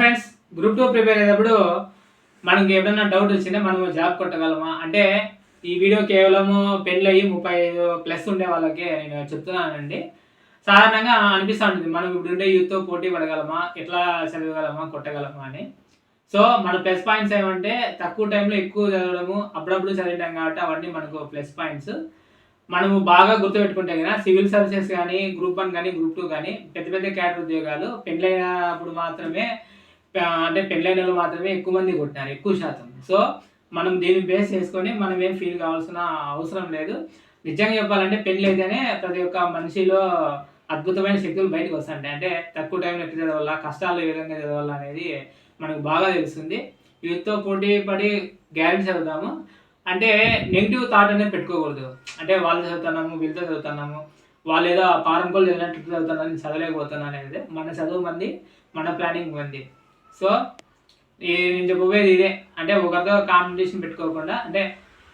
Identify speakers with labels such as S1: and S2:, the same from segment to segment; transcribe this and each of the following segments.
S1: Friends. Group two prepare అయ్యేటప్పుడు మనకి ఏదైనా డౌట్ వచ్చిందా మనము జాబ్ కొట్టగలమా? అంటే ఈ వీడియో కేవలము పెళ్ళి అయ్యి ముప్పై ఐదు ప్లస్ ఉండే వాళ్ళకి నేను చెప్తున్నానండి. సాధారణంగా అనిపిస్తూ ఉంటుంది మనం ఇప్పుడు ఉండే యూత్తో పోటీ పడగలమా? ఎట్లా చదవగలమా? కొట్టగలమా అని. సో మన ప్లస్ పాయింట్స్ ఏమంటే తక్కువ టైంలో ఎక్కువ చదవడము అప్పుడప్పుడు చదివింటాం కాబట్టి అవన్నీ మనకు ప్లస్ పాయింట్స్ మనము బాగా గుర్తుపెట్టుకుంటే కదా సివిల్ సర్వీసెస్ కానీ గ్రూప్ వన్ కానీ గ్రూప్ టూ కానీ పెద్ద పెద్ద క్యాడర్ ఉద్యోగాలు పెళ్ళైనప్పుడు మాత్రమే అంటే పెళ్ళైన వాళ్ళు మాత్రమే ఎక్కువ మంది కొట్టినారు ఎక్కువ శాతం. సో మనం దీన్ని బేస్ చేసుకొని మనం ఏం ఫీల్ కావాల్సిన అవసరం లేదు. నిజంగా చెప్పాలంటే పెళ్ళి అయితేనే ప్రతి ఒక్క మనిషిలో అద్భుతమైన శక్తులు బయటకు వస్తాయి అంటే తక్కువ టైంలో ఎట్లా చదవాలా కష్టాలు ఏ విధంగా చదవాలా అనేది మనకు బాగా తెలుస్తుంది. వీటితో పోటీ పడి గ్యారెంటీ చదువుతాము. అంటే నెగిటివ్ థాట్ అనేది పెట్టుకోకూడదు. అంటే వాళ్ళు చదువుతున్నాము వీళ్ళతో చదువుతున్నాము వాళ్ళు ఏదో పారంకోలు చదివినట్టు చదువుతున్నారు చదవలేకపోతున్నాను అనేది మన చదువు మంది మన ప్లానింగ్ మంది. సో ఈ నేను చెప్పబోయేది ఇదే. అంటే ఒకరితో కాంపిటీషన్ పెట్టుకోకుండా అంటే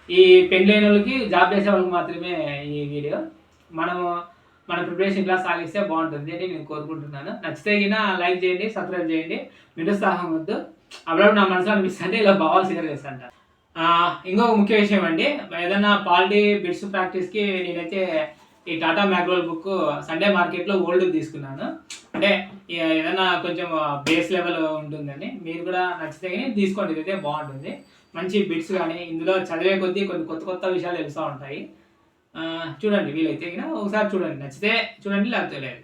S1: ఈ పెళ్ళైన వాళ్ళకి జాబ్ చేసే వాళ్ళకి మాత్రమే ఈ వీడియో మనము మన ప్రిపరేషన్ క్లాస్ సాగిస్తే బాగుంటుంది అని నేను కోరుకుంటున్నాను. నచ్చితే గిన లైక్ చేయండి సబ్స్క్రైబ్ చేయండి. నిరుత్సాహం వద్దు. అప్పుడప్పుడు నా మనసులో అనిపిస్తుంటే ఇలా భావాలు షేర్ చేస్తాంట. ఇంకొక ముఖ్య విషయం అండి. ఏదైనా పాలిటీ బిట్స్ ప్రాక్టీస్కి నేనైతే ఈ Tata McGraw Hill book Sunday మార్కెట్లో ఓల్డ్ తీసుకున్నాను. అంటే ఏదైనా కొంచెం బేస్ లెవెల్ ఉంటుందని మీరు కూడా నచ్చితే కానీ తీసుకోండి. ఇదైతే బాగుంటుంది. మంచి బిట్స్ కానీ ఇందులో చదివే కొద్దీ కొన్ని కొత్త కొత్త విషయాలు తెలుస్తూ ఉంటాయి. చూడండి వీలైతే ఒకసారి చూడండి. నచ్చితే చూడండి లేకపోతే లేదు.